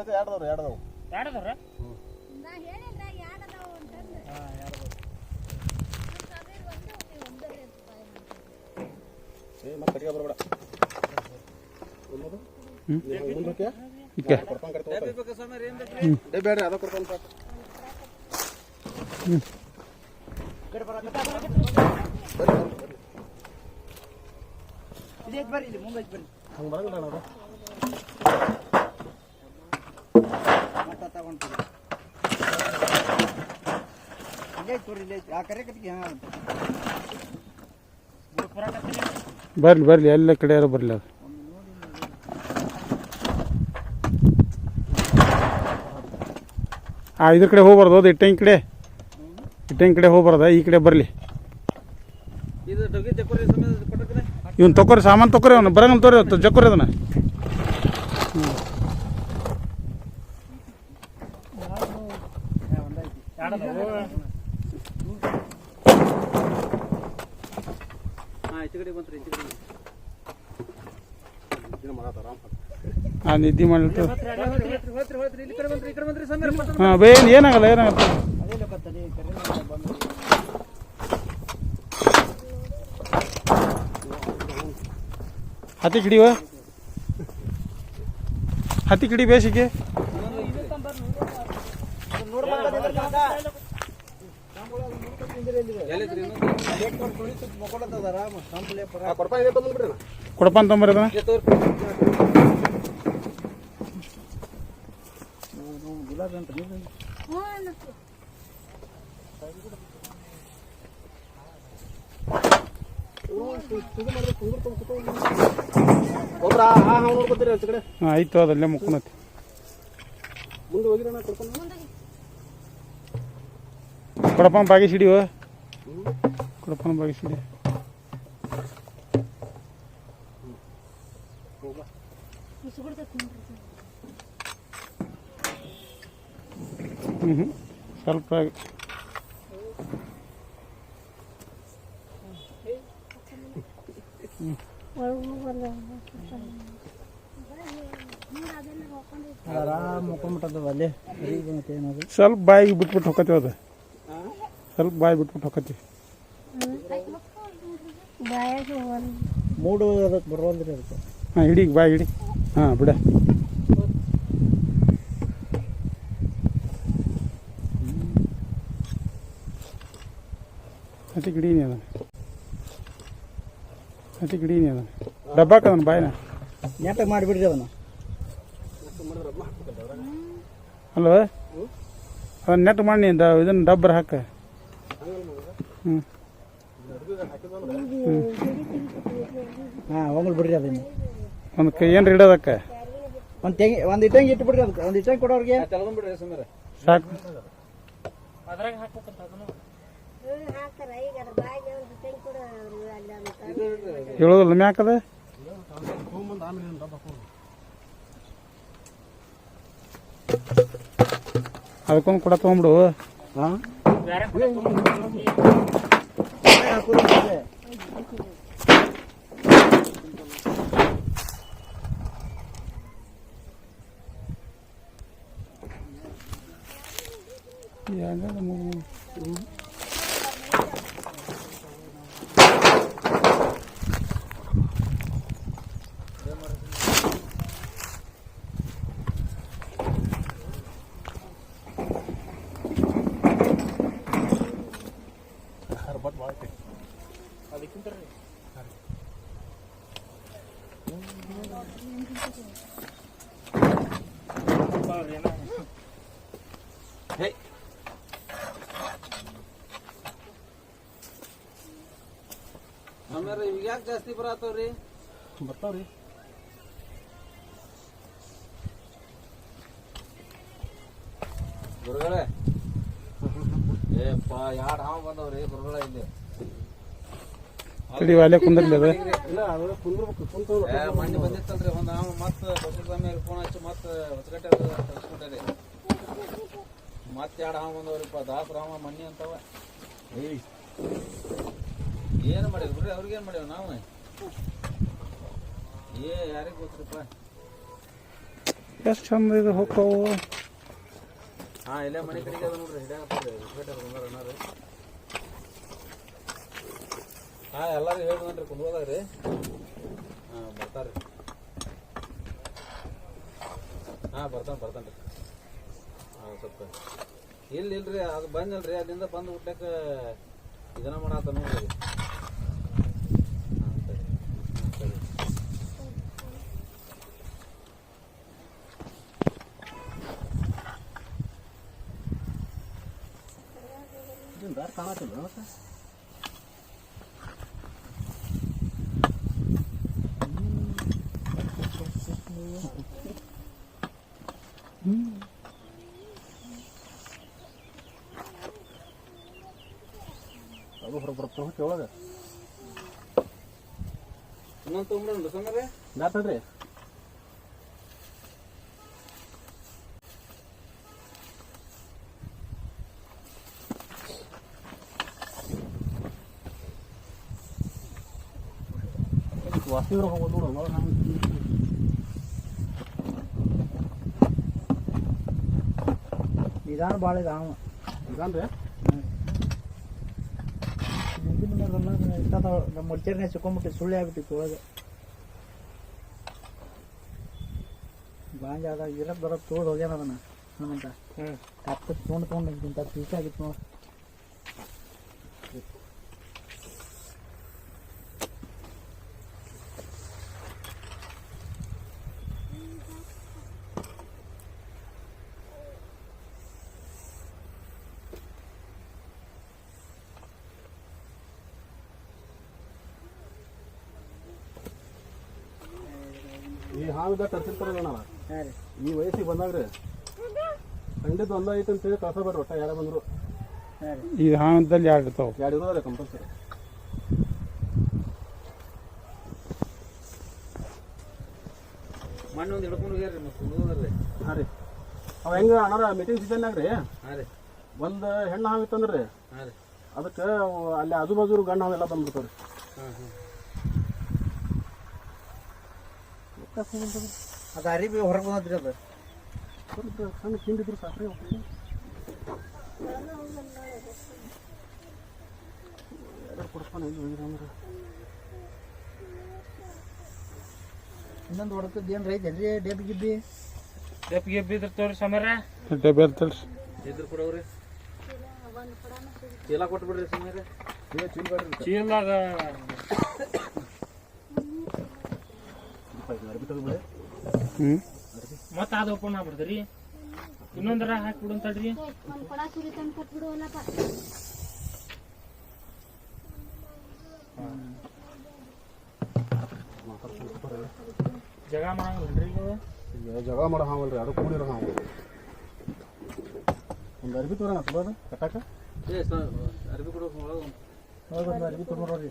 ಒಂದೈತೆ ಎರಡದವ್ರು ಎರಡದವು ಎರಡದವ್ರ ನಾ ಹೇಳಿಲ್ಲ ಯಾಡದಾವು ಅಂತಂದು. ಹಾಂ ಎರಡದವ್ರು ಸಾವಿರ ಒಂದು ನೀವು ಒಂದೂವರೆ ರೂಪಾಯಿ ಮಾಡ್ತೀವಿ ಏ ಮತ್ತೆ ಕಟ್ಟಿಗೆ ಬರಬೇಡ. ಮುಂದಕ್ಕೆ? ಕೊಡ್ಕೊಂಡು ಕಟ್ಟಿ ಬೇಡ್ರಿ ಅದ ಕೊಡ್ಕೊಂಡು ಸಾಕು. ಇಲ್ಲಿ ಬರ್ರಿ ಇಲ್ಲಿ ಮುಂದೆ ಬರ್ರಿ. ಹಂಗೆ ಬರಂಗಿಲ್ಲ ಅಣ್ಣ ತಗೊಂಡ್ರಿ ಇಲ್ಲೇ ತೋರಿ ಇಲ್ಲೇ ಆ ಕರೆ ಕಟ್ಟಿಗೆ ಹಾಂ ಬರಲಿ ಬರಲಿ ಎಲ್ಲ ಕಡೆ ಯಾರು ಬರಲಿ ಅದು ಆ ಇದ್ರ ಕಡೆ ಹೋಗ್ಬಾರ್ದು ಅದು ಇಟ್ಟಂಗಿ ಕಡೆ. ಇಟ್ಟಂಗಿ ಕಡೆ ಹೋಗ್ಬಾರ್ದ ಈ ಕಡೆ ಬರಲಿ. ಇವ್ನು ತಕೋರಿ ಸಾಮಾನು ತಕೋರಿ ಅವನು ಬರಂಗ ತೋರಿ ಜಕ್ಕೋರಿ ಅದನ್ನ ಹಾಂ ಈಚೆ ಕಡೆ ಬಂತ್ರಿ ಈಚೆ ಕಡೆ ಇದನ್ನ ಮಾಡತ್ತಾರ ಆ ನಿದ್ದೆ ಮಾಡ್ಲಿಟ್ಟು ಹಾಂ ಬೇ ಏನಾಗಲ್ಲ ಏನಾಗಲ್ಲ. ಹತ್ತಿ ಕಿಡಿವ ಹತ್ತಿ ಕಿಡಿ ಬೇಸಿಗೆ ಎಲ್ಲಿದ್ರಿ ಮಕ್ಕೊಳತ್ತದ ಆರಾಮ ಸಂಪ್ಲೆ ಪರ ಆ ಕೊಡಪ ಇದೆ ಬಂದ್ಬಿಡ್ರಿ ಅಣ್ಣ. ಕೊಡಪ್ಪ ಅಂತಂಬರಿ ಅದನ್ನ ಗುಲಾಬಿ ಅಂತ ನೀವು ಹ್ಞೂ ಅನ್ನಿಸ್ತು ಒಬ್ರ ಆ ಹಾ ನೋಡ್ಕೊತೀರಿ ಆಚೆ ಕಡೆ ಹಾಂ ಆಯ್ತು ಅದಲ್ಲೇ ಮುಕ್ಕೊನತಿ ಮುಂದೆ ಹೋಗಿರಣ್ಣ ಕೊಡ್ಕೊಂಡು ಕೊಡಪ್ಪನ ಬಾಗಿ ಸಿಡಿವ ಕೊಡಪ್ಪನ ಬಾಗಿಸಿದೆ. ಹ್ಞೂ ಸ್ವಲ್ಪ ಆರಾಮ್ ಅಲ್ಲೇ. ಸ್ವಲ್ಪ ಬಾಯಿಗೆ ಬಿಟ್ಬಿಟ್ಟು ಹೋಗತ್ತೇವ ಅದು. ಸ್ವಲ್ಪ ಬಾಯಿ ಬಿಟ್ಬಿಟ್ಟು ಒಂದು ಮೂಡು ಅದಕ್ಕೆ ಬರೋಲ್ರಿ ಅದಕ್ಕೆ. ಹಾಂ ಹಿಡಿ ಬಾಯಿ ಹಿಡಿ ಹಾಂ ಬಿಡ. ಅದಕ್ಕೆ ಇಡೀನಿ ಅದನ್ನ. ಅದಕ್ಕೆ ಇಡೀನಿ ಅದನ್ನ. ಡಬ್ಬಾಕ ಅದನ್ನ ಬಾಯಿನ. ನೆಟ್ಟಗೆ ಮಾಡಿಬಿಡ್ರಿ ಅದನ್ನ. ಅಲ್ವ ಅದನ್ನ ನೆಟ್ ಮಾಡಿ ಇದನ್ನ ಡಬ್ಬರ್ ಹಾಕ. ಹ್ಞೂ ಹಾಂ ಹೋಗ್ಲಿ ಬಿಡ್ರಿ ಅದನ್ನ. ಒಂದು ಕೈ ಏನು ಇಡೋದಕ್ಕೆ ಒಂದು ತೆಂಗಿ ಒಂದು ಇಟ್ಟಂಗಿ ಇಟ್ಬಿಡ್ರಿ ಅದಕ್ಕೆ. ಒಂದು ಇಟ್ಟಂಗಿ ಕೊಡೋರಿಗೆ. ಸಾಕು ಹಾಕ್ತಾರ ಈಗ ಅದ್ರ ಬಾಯಿಗೆ ಒಂದು ತೆಂಗ್ ಕೂಡ ಅಲ್ಲ ಅಂತ ಹೇಳೋದಿಲ್ಲ ಮ್ಯಾಕದ ಅದಕ್ಕೊಂದು ಕೂಡ ತೊಗೊಂಬಿಡು ಹಾಂ? ಎರಡ್ ಮೂರು ಮೂರು. ಆಮೇಲೆ ಇವಾಗ ಯಾಕೆ ಜಾಸ್ತಿ ಬರತ್ತವ್ರಿ ಬರ್ತಾವ್ರಿ. ಗುರುಗಳೇ. ಏಪ್ಪ ಯಾರು ಹಾವು ಬಂದವ್ರಿ ಗುರುಗಳ ಇಲ್ಲಿ? ತಡಿ ಅಲ್ಲೇ ಕುಂದ್ರಲಿ ಅದು. ಬಂದಿತ್ತಲ್ರಿ ಒಂದು ಮತ್ತೆ ಫೋನ್ ಹಚ್ಚಿ ಮತ್ತೆ ಹೊಸಗಟ್ಟೆ ತರಿಸ್ಕೊಂಡ್ರಿ ಮತ್ತೆ ಎರಡು ಬಂದವ್ರಿಪ್ಪ ರಾಮ ಮಣ್ಣಿ ಅಂತವ. ಏನು ಬಿಡ್ರಿ ಅವ್ರಿಗೆ ಏನು ಮಾಡ್ಯಾವ ನಾವು? ಏ ಯಾರಿಗೆ ಗೊತ್ತರಿಪ್ಪ? ಎಷ್ಟು ಚಂದ ಇದು ಹೋಗ್ತಾವು. ಹಾ ಇಲ್ಲೇ ಮನೆ ಕಡೆಗೆ ಅದ ನೋಡ್ರಿ ಹಿಡಿಯಾಕತ್ತಾರೆ ಹೊಸಗಟ್ಟೆ ಬಂದಾರ ಅಣ್ಣಾರು ಹಾ, ಎಲ್ಲಾರು ಹೇಳ್ರಿ ಕುಂದ್ರದಾಗ್ರಿ ಹಾ, ಬರ್ತಾರ್ರಿ. ಹಾ, ಬರ್ತಾನ ಬರ್ತಾನ್ರಿ ಹಾ, ಸ್ವಲ್ಪ. ಇಲ್ಲ ಇಲ್ರಿ, ಅದು ಬಂದಲ್ರಿ, ಅಲ್ಲಿಂದ ಬಂದು ಹುಟ್ಟಕ್ಕ ಇದನ್ನ ಮಾಡಾತ ನೋಡ್ರಿ. ಕಾಣತ್ತಿಲ್ಲ ಮತ್ತೆ? ಅದು ಹೊರಗೆ ಬರ್ತಾ ಹೋಗಿ ಒಳಗೆ ಇನ್ನೊಂದು ತೊಗೊಂಡ್ರಿ ಸಂಗರೇ ದಾತದ್ರಿ ವಾಸಿವ್ರ ಹೋಗೋದು ನೋಡು ಒಳಗೆ ನಾವು ನಿಧಾನ ಭಾಳ ಇದೆ ಅವ ನಿಧಾನ ರೀ ನಮ್ಮ ಮುಡ್ಚರ್ನೆ ಸಿಕ್ಕೊಂಬಿಟ್ಟು ಸುಳ್ಳು ಆಗ್ಬಿಟ್ಟಿತ್ತು ಒಳಗೆ ಬಾಂಜಾದಾಗ ಅದ ಇರಕ್ ಬರೋದು ತೋಡ್ ಹೋಗ್ಯಾನ ಅದನ್ನ. ನಮ್ಮಂತ. ಕತ್ತ ತೊಗೊಂಡು ತೊಗೊಂಡು ಇಂಥ ಪೀಸ್ ಆಗಿತ್ತು ನೋಡಿ. ಈ ಹಾವಿದ ತರ್ಸಿರ್ತಾರಲ್ಲ ನಾವು ಹಾಂ ಈ ವಯಸ್ಸಿಗೆ ಬಂದಾಗ್ರಿ ಖಂಡಿತ ಒಂದ ಐತೆ ಅಂತ ಹೇಳಿ ಕಳ್ಸಬೇಡ್ರಿ ಒಟ್ಟ ಯಾರ ಬಂದ್ರು. ಈ ಹಾವದಲ್ಲಿ ಎರಡು ಇರ್ತಾವೆ ಎರಡು ಇರೋದ್ರೆ ಕಂಪಲ್ಸರಿ ಮಣ್ಣು ಒಂದು ಹಿಡ್ಕೊಂಡು ಮತ್ತೆ ಕುಂದ್ರದ್ರಿ ಹಾಂ ರೀ. ಅವ ಹೆಂಗ ಅಣ್ಣಾರ ಮೀಟಿಂಗ್ ಸೀಸನ್ನಾಗ ರೀ ಹಾಂ ರೀ. ಒಂದು ಹೆಣ್ಣು ಹಾವು ಇತ್ತಂದ್ರಿ? ಹಾಂ ರೀ. ಅದಕ್ಕೆ ಅಲ್ಲಿ ಆಜು ಬಾಜು ಗಂಡು ಹಾವೆಲ್ಲ ಬಂದ್ಬಿಡ್ತಾವ್ರಿ. ಹಾಂ ಹಾಂ. ಅದು ಅರಿಬಿ ಹೊರಗೆ ಬಂದ್ರಿ ಅದು. ಸಣ್ಣ ತಿಂದಿದ್ರು ಸಾಕ್ರಿ ಕೊಡ್ಸ್ತಾನೆ ಇಲ್ಲಿ ಹೋಗಿರ ಅಂದ್ರೆ. ಇನ್ನೊಂದು ಹೊಡ್ತದ್ದು ಏನು ರೈತೇನ್ರಿ ಡೇಬ್ ಗಿಬ್ಬಿ. ಗೆಪ್ಪಿಗೆ ಬಿದ್ರ ತೋರಿ ಸಮರ ಡಬ್ಬೆ ಇರ್ತಲ್ರಿ ಇದ್ರ ಕೊಡವ್ರಿ ಚೀಲ ಕೊಟ್ಬಿಡ್ರಿ ಸುಮ್ಮನೆ ಚೀಲ ಚಿಲ್ಬೇಡ್ರಿ ಚೀಲಾಗ ಅರ್ಬಿ ತೆಗೆದ್ಬಿಡಿ ಹ್ಞೂ ಮತ್ತ ಅದು ಓಪನ್ ಆಗ್ಬಿಡ್ದ್ರಿ ಇನ್ನೊಂದರ ಹಾಕ್ಬಿಡು ತಂದು ಕೊಟ್ಬಿಡುವಲ್ಲಪ್ಪ ಜಗ ಮಾಡಂಗಿಲ್ರಿ ಮಾಡೋ ಹಾವಲ್ರಿ ಅದು ಕೂಡಿರೋ ಹಾವು. ಒಂದು ಅರ್ಬಿ ತೋರೋಣ ಕಟ್ಟಾಕ? ಅರ್ಬಿ ಕೊಡೋ ಅರಿಬಿ ತೊಗೊಂಡ್ರಿ